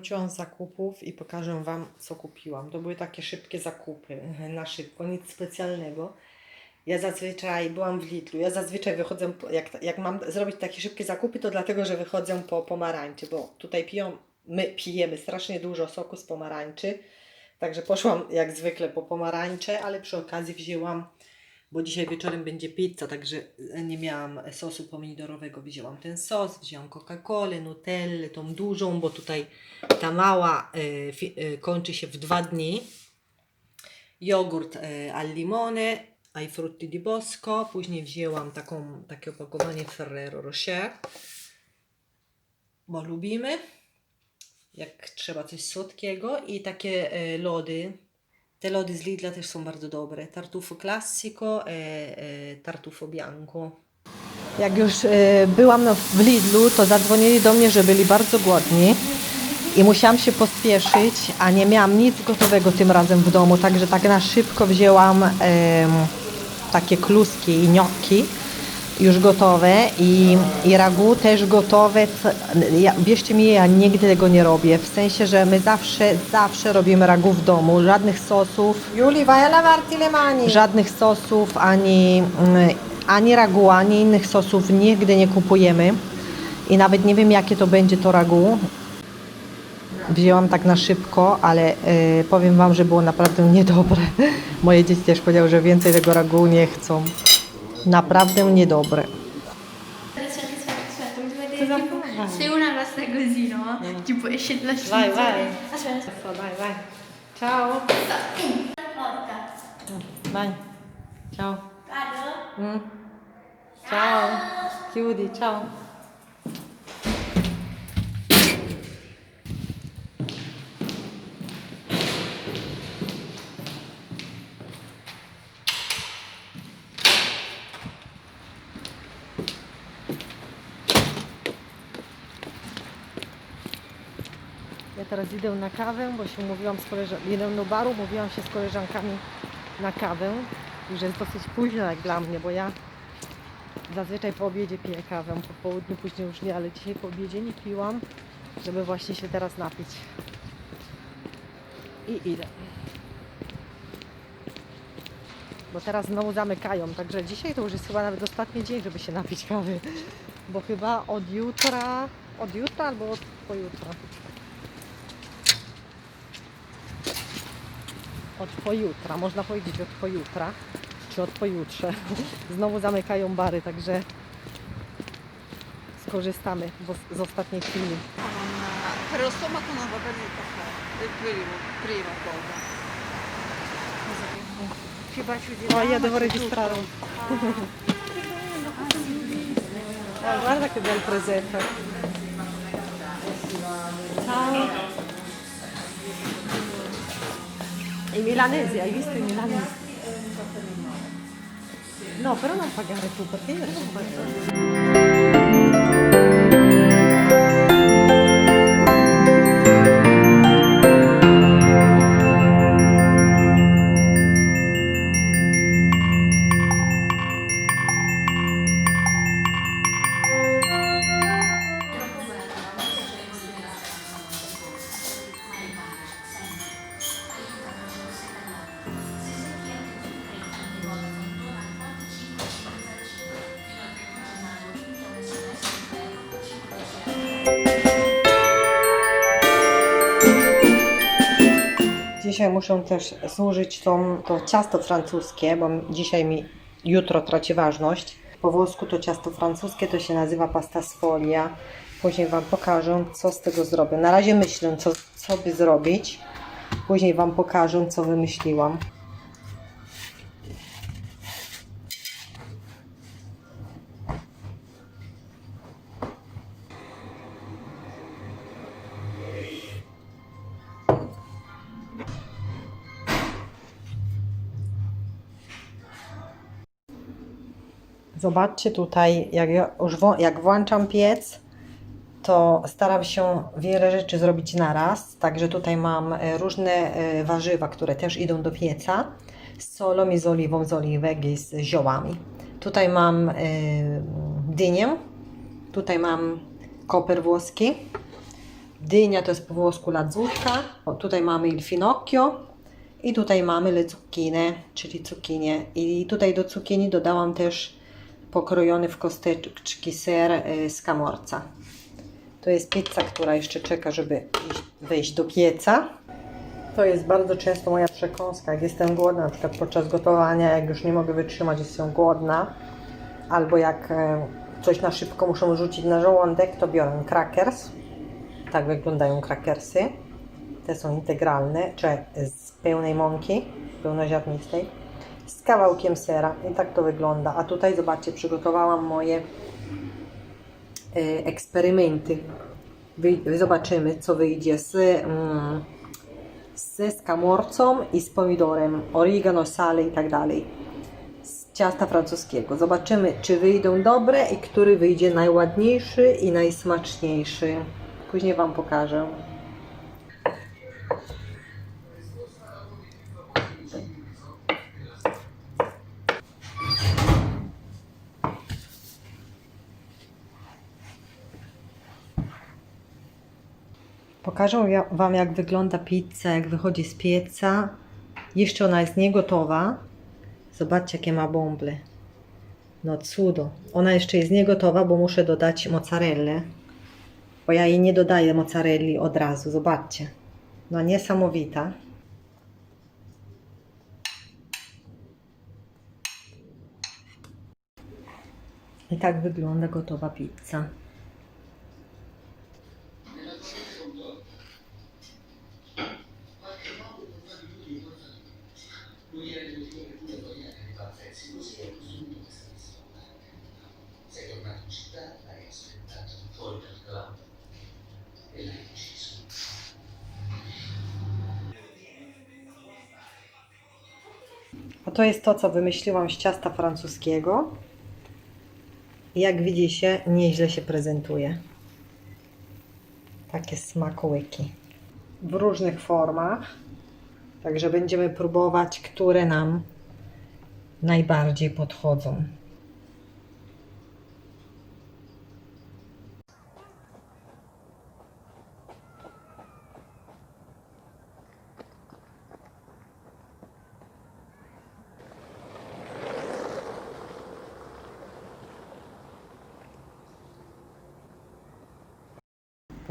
wróciłam z zakupów i pokażę Wam, co kupiłam. To były takie szybkie zakupy, na szybko, nic specjalnego. Ja zazwyczaj byłam w Lidlu, ja zazwyczaj wychodzę, jak, jak mam zrobić takie szybkie zakupy, to dlatego, że wychodzę po pomarańczy, bo tutaj piją, my pijemy strasznie dużo soku z pomarańczy, także poszłam jak zwykle po pomarańcze, ale przy okazji wzięłam, bo dzisiaj wieczorem będzie pizza, także nie miałam sosu pomidorowego, wzięłam ten sos, wzięłam Coca-Colę, Nutellę, tą dużą, bo tutaj ta mała e, e, kończy się w dwa dni. Jogurt e, al limone, ai frutti di bosco, później wzięłam taką, takie opakowanie Ferrero Rocher, bo lubimy, jak trzeba coś słodkiego i takie e, lody, te lody z Lidla też są bardzo dobre, tartufo classico e, e, tartufo bianco. Jak już e, byłam w Lidlu, to zadzwonili do mnie, że byli bardzo głodni i musiałam się pospieszyć, a nie miałam nic gotowego tym razem w domu, także tak na szybko wzięłam takie kluski i gnocchi już gotowe i, i ragu też gotowe. Ja, wierzcie mi, ja nigdy tego nie robię, w sensie, że my zawsze, zawsze robimy ragu w domu, żadnych sosów, Giuli, vai a mani. żadnych sosów, ani, mm, ani ragu, ani innych sosów nigdy nie kupujemy. I nawet nie wiem, jakie to będzie to ragu. Wzięłam tak na szybko, ale y, powiem Wam, że było naprawdę niedobre. Moje dzieci też powiedziały, że więcej tego ragu nie chcą. naprawdę niedobry. Se una basta così, no? no. Tipo esce la scena. Vai, vai. Aspetta. Vai, vai. Ciao. Mm, vai. Ciao. Mm. Ciao. Chiudi, ciao. Teraz idę na kawę, bo się mówiłam z koleżankami, idę do baru, mówiłam się z koleżankami na kawę. Już jest dosyć późno jak dla mnie, bo ja zazwyczaj po obiedzie piję kawę, po południu później już nie, ale dzisiaj po obiedzie nie piłam, żeby właśnie się teraz napić. I idę. Bo teraz znowu zamykają, także dzisiaj to już jest chyba nawet ostatni dzień, żeby się napić kawy. Bo chyba od jutra, od jutra albo od pojutra. Od pojutra, można powiedzieć od pojutra, czy od pojutrze. Znowu zamykają bary, także skorzystamy z ostatniej chwili. Ci faccio di Oh, io devo registrare. Oh, guarda che bel presepe. I milanesi, hai visto i milanesi? No, però non pagare tu, perché io non pago. Dzisiaj muszę też służyć tą, to ciasto francuskie, bo dzisiaj mi jutro traci ważność. Po włosku to ciasto francuskie to się nazywa pasta sfolia. Później Wam pokażę, co z tego zrobię. Na razie myślę, co, co by zrobić. Później Wam pokażę, co wymyśliłam. Zobaczcie tutaj, jak, ja już jak włączam piec, to staram się wiele rzeczy zrobić naraz. Także tutaj mam e, różne e, warzywa, które też idą do pieca z solą i z oliwą, z oliwek i z ziołami. Tutaj mam e, dynię, tutaj mam koper włoski, Dynia to jest po włosku ladzutka. O, tutaj mamy il finocchio i tutaj mamy le zucchine, czyli cukinie. I tutaj do cukinii dodałam też pokrojony w kosteczki ser y, z kamorca. To jest pizza, która jeszcze czeka, żeby wejść do pieca. To jest bardzo często moja przekąska. Jak jestem głodna, na przykład podczas gotowania, jak już nie mogę wytrzymać, jestem głodna, albo jak e, coś na szybko muszę rzucić na żołądek, to biorę crackers. Tak wyglądają crackersy. Te są integralne, czy z pełnej mąki, pełnoziarnistej, z kawałkiem sera. I tak to wygląda. A tutaj zobaczcie, przygotowałam moje e, eksperymenty. Zobaczymy, co wyjdzie z, mm, z skamorcą i z pomidorem, oregano, sale i tak dalej. Z ciasta francuskiego. Zobaczymy, czy wyjdą dobre i który wyjdzie najładniejszy i najsmaczniejszy. Później Wam pokażę. Pokażę Wam, jak wygląda pizza, jak wychodzi z pieca. Jeszcze ona jest niegotowa. Zobaczcie, jakie ma bąble. No cudo. Ona jeszcze jest niegotowa, bo muszę dodać mozzarellę. Bo ja jej nie dodaję mozzarelli od razu. Zobaczcie. No niesamowita. I tak wygląda gotowa pizza. To jest to, co wymyśliłam z ciasta francuskiego. Jak widzicie, nieźle się prezentuje. Takie smakołyki. W różnych formach. Także będziemy próbować, które nam najbardziej podchodzą.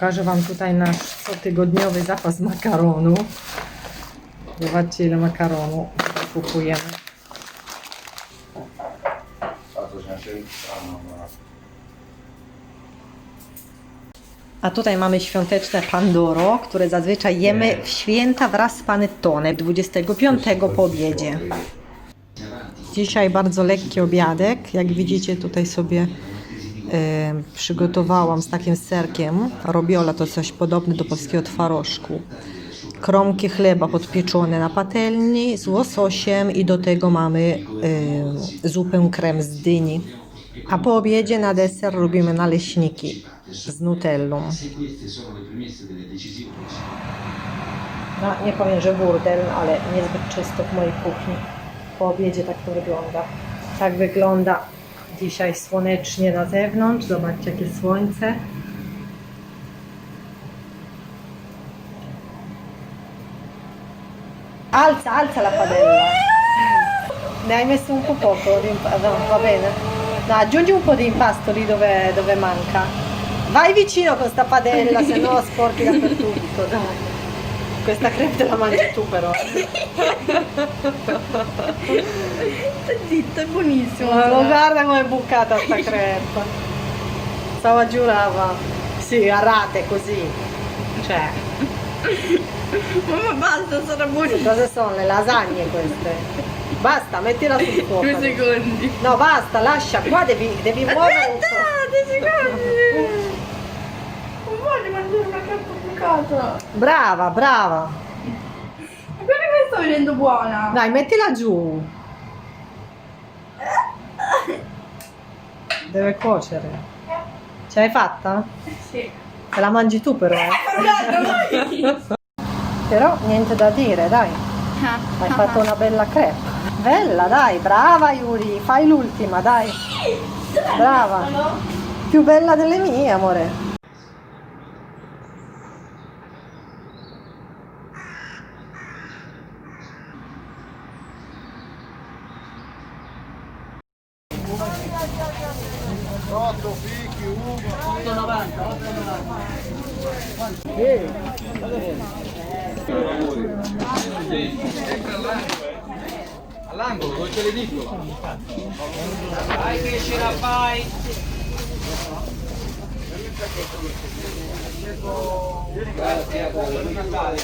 Pokażę Wam tutaj nasz cotygodniowy zapas makaronu. Zobaczcie ile makaronu kupujemy. A tutaj mamy świąteczne pandoro, które zazwyczaj jemy w święta wraz z panettone 25 po obiedzie. Dzisiaj bardzo lekki obiadek. Jak widzicie tutaj sobie przygotowałam z takim serkiem. Robiola to coś podobne do polskiego twarożku. Kromki chleba podpieczone na patelni z łososiem i do tego mamy e, zupę krem z dyni. A po obiedzie na deser robimy naleśniki z nutellą. No, nie powiem, że burdel, ale niezbyt czysto w mojej kuchni. Po obiedzie tak to wygląda. Tak wygląda dzisiaj słonecznie na zewnątrz. Zobaczcie, jakie słońce. Alza, alza la padella. Ne hai messo un po' poco, imp- no, va bene. No, aggiungi un po' di impasto lì dove, dove manca. Vai vicino con sta padella, se no sporchi dappertutto, dai. Questa crepe te la mangi tu però. Zitto, è buonissimo. Ma lo guarda come è bucata sta crepe. Stava giurava. Sì, a rate così. Cioè, Ma basta, sarà buonissimo. cosa sono le lasagne queste? Basta, mettila sul fuoco. Due secondi. No, basta, lascia, qua devi, devi muovere po'. due secondi. Non voglio mangiare una carta bucata. Brava, brava. Ma guarda che sta venendo buona. Dai, mettila giù. Deve cuocere. Ce l'hai fatta? Sì. Te la mangi tu però. eh. Però niente da dire, dai. Hai fatto una bella crepe. Bella, dai, brava Yuri. Fai l'ultima, dai. Brava. Più bella delle mie, amore. 8 fichi, 1, 890, 890. All'angolo, dove c'è l'edicola? Vai che ce la fai! Grazie, buon Natale!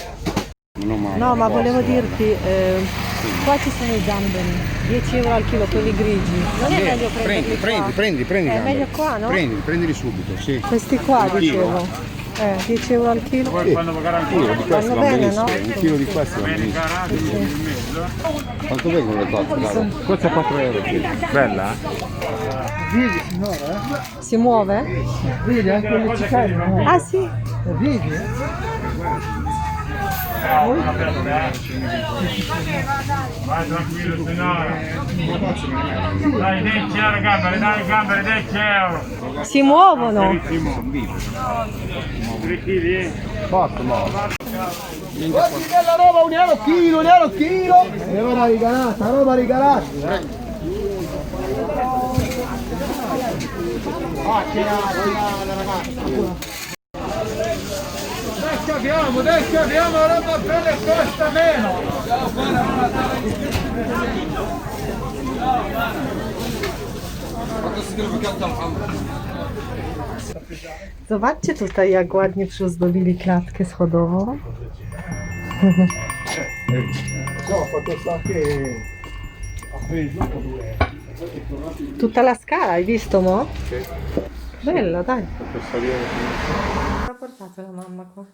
No, ma volevo dirti... Eh qua ci sono i gamberi, 10 euro al chilo, quelli grigi. Non è meglio Prendi, prenderli prendi, qua? prendi, prendi. È gamberi. meglio qua, no? Prendi, prendili subito, sì. Questi qua, dicevo. Eh, 10 euro al chilo. Un chilo di questi Vanno va bene, benissimo, no? un chilo di questi va benissimo. Quanto vengono le? Guarda? Questa è 4 euro. Bella? Si muove? Vedi anche le cicale, Ah sì? vedi? Vai tranquillo signora. Dai 10 euro gambere, dai gambere 10 euro. Si muovono. Si muovono. Guardi che la roba un euro chilo, un euro chilo. E ora regalata, roba regalata. Ah, c'era la ragazza. Abbiamo, dai che abbiamo roba bella e costa meno! Zobaczcie tutaj, jak ładnie przyozdobili klatkę schodową. Tutta la scala, hai visto mo? Bella, dai. Ha portato la mamma qua.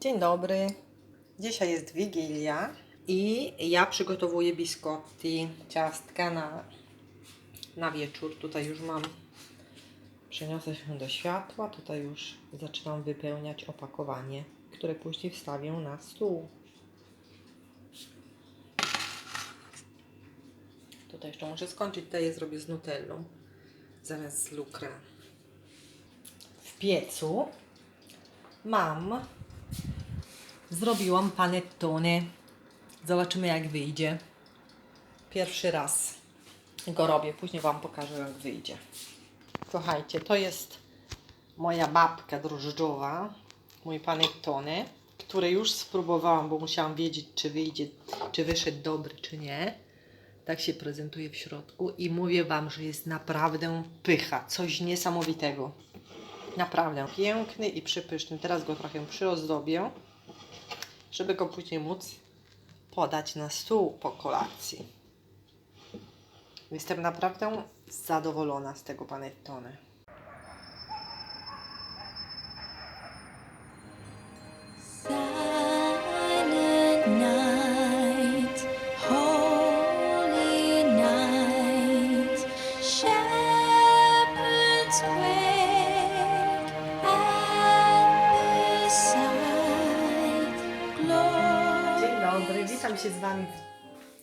Dzień dobry. Dzisiaj jest Wigilia i ja przygotowuję biscotti, ciastka na, na wieczór. Tutaj już mam, przeniosę się do światła. Tutaj już zaczynam wypełniać opakowanie, które później wstawię na stół. Tutaj jeszcze muszę skończyć, tutaj je zrobię z nutellą zamiast z lukrem. Piecu mam Zrobiłam panettone. Zobaczymy jak wyjdzie. Pierwszy raz go robię, później Wam pokażę jak wyjdzie. Słuchajcie, to jest moja babka drożdżowa, mój panettone, który już spróbowałam, bo musiałam wiedzieć czy wyjdzie, czy wyszedł dobry, czy nie. Tak się prezentuje w środku i mówię Wam, że jest naprawdę pycha, coś niesamowitego. Naprawdę piękny i przypyszny. Teraz go trochę przyozdobię żeby go później móc podać na stół po kolacji. Jestem naprawdę zadowolona z tego panettone.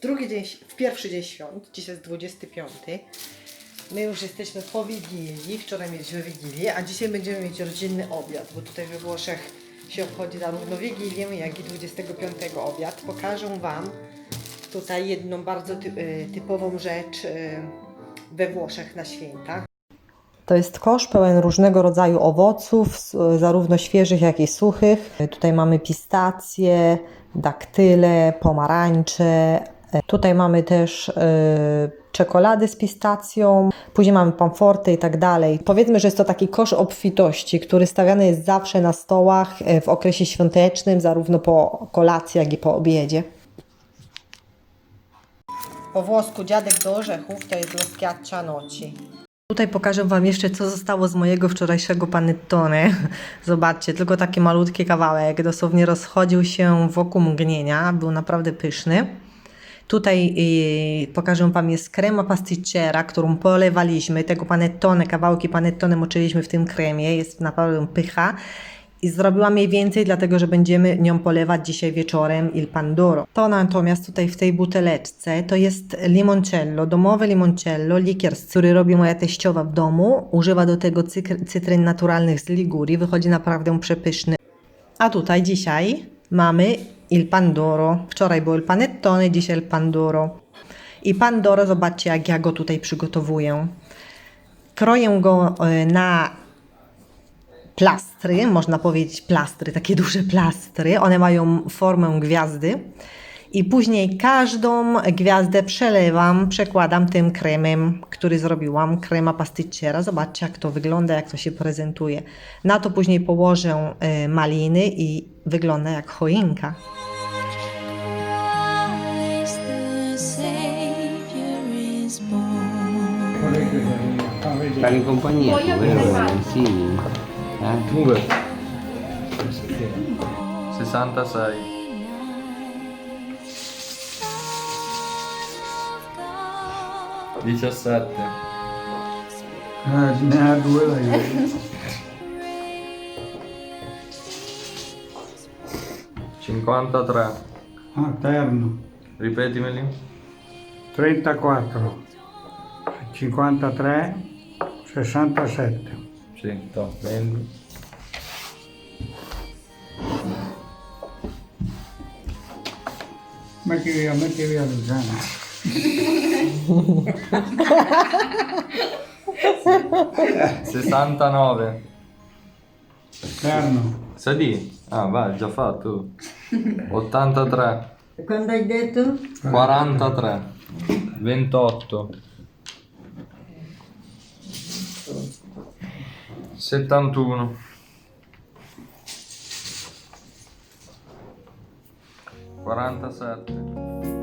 Drugi dzień, w pierwszy dzień świąt. Dzisiaj jest 25. My już jesteśmy po Wigilii, wczoraj mieliśmy Wigilię, a dzisiaj będziemy mieć rodzinny obiad, bo tutaj we Włoszech się obchodzi zarówno Wigilię, jak i 25 obiad. Pokażę Wam tutaj jedną bardzo y, typową rzecz y, we Włoszech na święta. To jest kosz pełen różnego rodzaju owoców, zarówno świeżych, jak i suchych. Tutaj mamy pistacje, daktyle, pomarańcze. E, Tutaj mamy też e, czekolady z pistacją, później mamy pamforty i tak dalej. Powiedzmy, że jest to taki kosz obfitości, który stawiany jest zawsze na stołach e, w okresie świątecznym, zarówno po kolacji, jak i po obiedzie. Po włosku dziadek do orzechów to jest lo schiaccianoci. Tutaj pokażę Wam jeszcze, co zostało z mojego wczorajszego panettone. Zobaczcie, tylko taki malutki kawałek, dosłownie rozchodził się wokół mgnienia, był naprawdę pyszny. Tutaj y, pokażę Wam jest krema pasticcera, którą polewaliśmy. Tego panettone, kawałki panettone moczyliśmy w tym kremie, jest naprawdę pycha. I zrobiłam jej więcej, dlatego że będziemy nią polewać dzisiaj wieczorem il pandoro. To natomiast tutaj w tej buteleczce to jest limoncello, domowe limoncello, likier, który robi moja teściowa w domu. Używa do tego cytryn naturalnych z Ligurii. Wychodzi naprawdę przepyszny. A tutaj dzisiaj mamy il pandoro. Wczoraj było il panettone, dzisiaj il pandoro. I pandoro, zobaczcie jak ja go tutaj przygotowuję. Kroję go e, na plastry, można powiedzieć plastry, takie duże plastry. One mają formę gwiazdy. I później każdą gwiazdę przelewam, przekładam tym kremem, który zrobiłam, krema pasticcera. Zobaczcie, jak to wygląda, jak to się prezentuje. Na to później położę e, maliny i wygląda jak choinka. Stare in compagnia, tu, vero? Sì. Eh? 66. Diciassette. Eh, ne ha due da io. Cinquantatré. Ah, terno. Ripetimeli. 34, 53, 67. Sì, to, prendi. Metti via, metti via Luciana. Sessantanove. Terno. Sadi? Ah, vai, già fatto. 83. Quando hai detto? 43. 28. 71. 47.